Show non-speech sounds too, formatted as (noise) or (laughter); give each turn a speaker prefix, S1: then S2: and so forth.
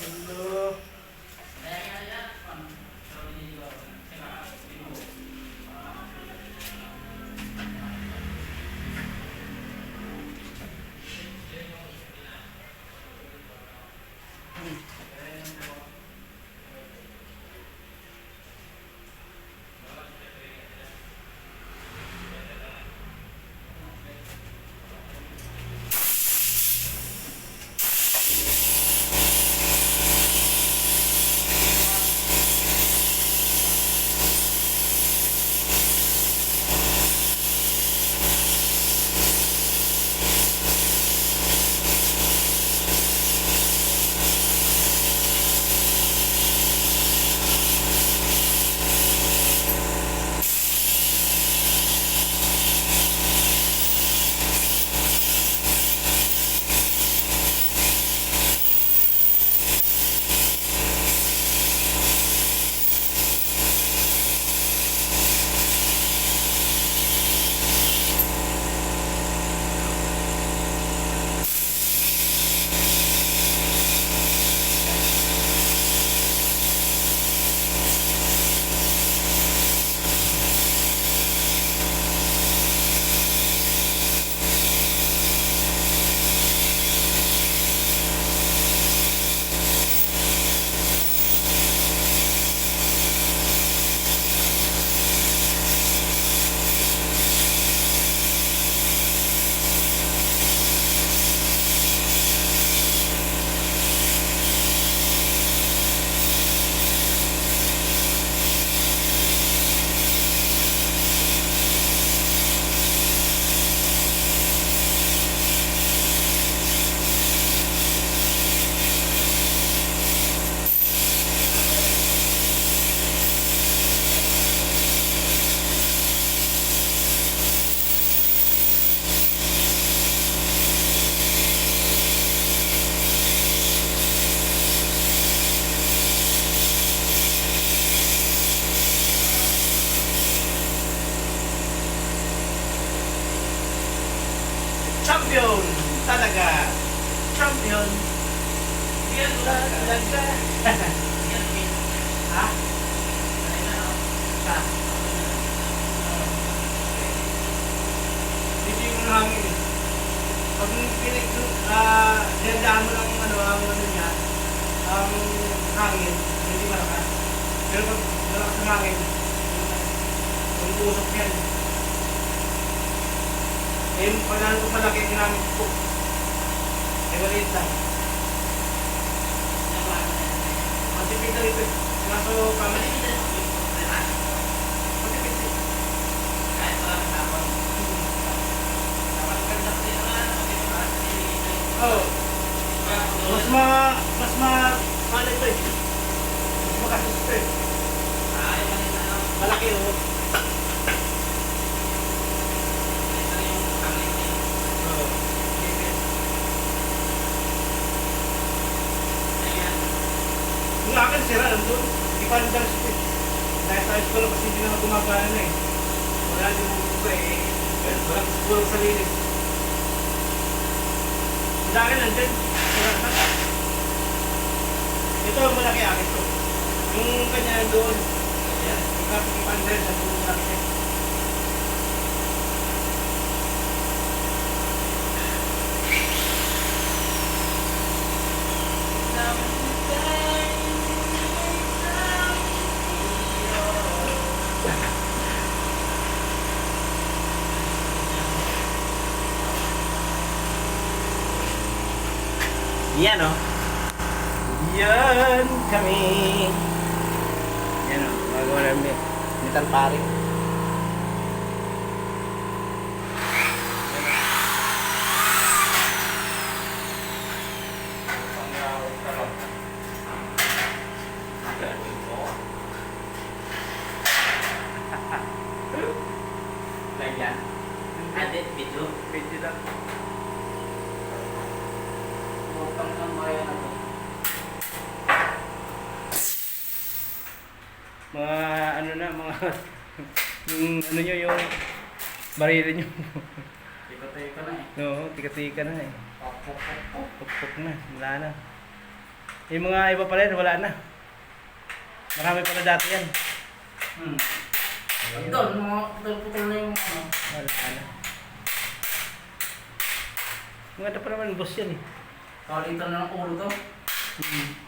S1: Hello. Talaga! Champion! Yan talaga! (laughs) ha? Ha? Dito yung hangin eh. Pag pinig, ah, dinadaan mo ng ano, ang ano niya, ang hangin, hindi malakas. Pero pag malakas ang hangin, usok yan. Eh, pag lalo ko malaki, ginamit ko. Eh, maliit lang. Matipid na rito eh. Kaso, kamali. Matipid eh. Oo. Mas ma... Mas ma... Ano ito eh. Mas makasusto eh. Malaki oh. Oo. Sira nandun. Hindi pa rin dalas eh. Dahil sa lang kasi hindi na gumagana na eh. Wala din mo ko eh. Wala ko siguro sa linis. Sa akin nandun. Sira. Ito ang malaki akin to. Yung kanya doon. Ayan. Yung kapit pandel sa buong malaki. Yan o. Yan kami. Yan o. Magawa namin. Metal paring.
S2: Lagyan. Ate, video.
S1: Medyo lang.
S2: Bukang ng maya na to.
S1: Mga ano na, mga (laughs) yung ano nyo, yung barili nyo.
S2: Iko-iko na eh.
S1: Oo, tika-tika na eh. Pukpuk na, wala na. Yung mga iba pala yun, wala na. Marami pala dati yan.
S2: Hmm. Doon, mga putol-putol na yung ano.
S1: Wala na. Maganda pa naman boss yan eh.
S2: Kalitan na ng ulo to.
S1: Hmm.